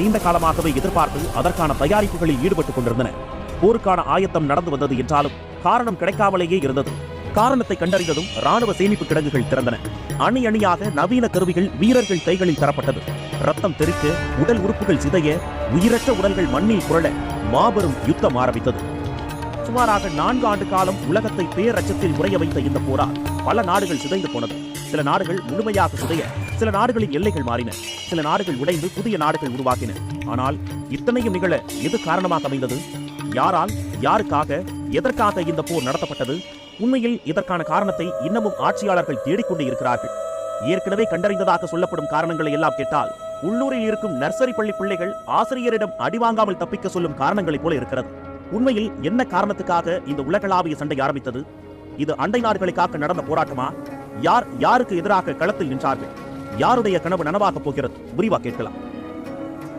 நீண்ட காலமாகவே எதிர்பார்த்து அதற்கான தயாரிப்புகளில் ஈடுபட்டுக் கொண்டிருந்தன. போருக்கான ஆயத்தம் நடந்து வந்தது என்றாலும் காரணம் கிடைக்காமலேயே இருந்தது. காரணத்தை கண்டறிந்ததும் ராணுவ சேமிப்பு கிடங்குகள் திறந்தன. அணி அணியாக நவீன கருவிகள் வீரர்கள் கைகளில் தரப்பட்டது. ரத்தம் தெறிக்க உடல் உறுப்புகள் சிதைய உயிரற்ற உடல்கள் மண்ணில் புரள மாபெரும் யுத்தம் ஆரம்பித்தது. சுமாராக நான்கு ஆண்டு காலம் உலகத்தை பேரச்சத்தில் உறைய வைத்த இந்த போரால் பல நாடுகள் சிதைந்து போனது. சில நாடுகள் முழுமையாக சிதைய சில நாடுகளின் எல்லைகள் மாறின. சில நாடுகள் உடைந்து புதிய நாடுகள் உருவாக்கின. ஆனால் இத்தனையும் நிகழ எது காரணமாக அமைந்தது? யாரால் யாருக்காக எதற்காக இந்த போர் நடத்தப்பட்டது? உண்மையில் இதற்கான காரணத்தை இன்னமும் ஆட்சியாளர்கள் தேடிக்கொண்டு இருக்கிறார்கள். ஏற்கனவே கண்டறிந்ததாக சொல்லப்படும் காரணங்களை எல்லாம் கேட்டால் உள்ளூரில் இருக்கும் நர்சரி பள்ளி பிள்ளைகள் ஆசிரியரிடம் அடிவாங்காமல் தப்பிக்க சொல்லும் காரணங்களைப் போல இருக்கிறது. உண்மையில் என்ன காரணத்துக்காக இந்த உலகளாவிய சண்டை ஆரம்பித்தது? இது அண்டை நாடுகளுக்காக நடந்த போராட்டமா? யார் யாருக்கு எதிராக களத்தில் நின்றார்கள்? யாருடைய கனவு நனவாக போகிறது? விரிவா கேட்கலாம்.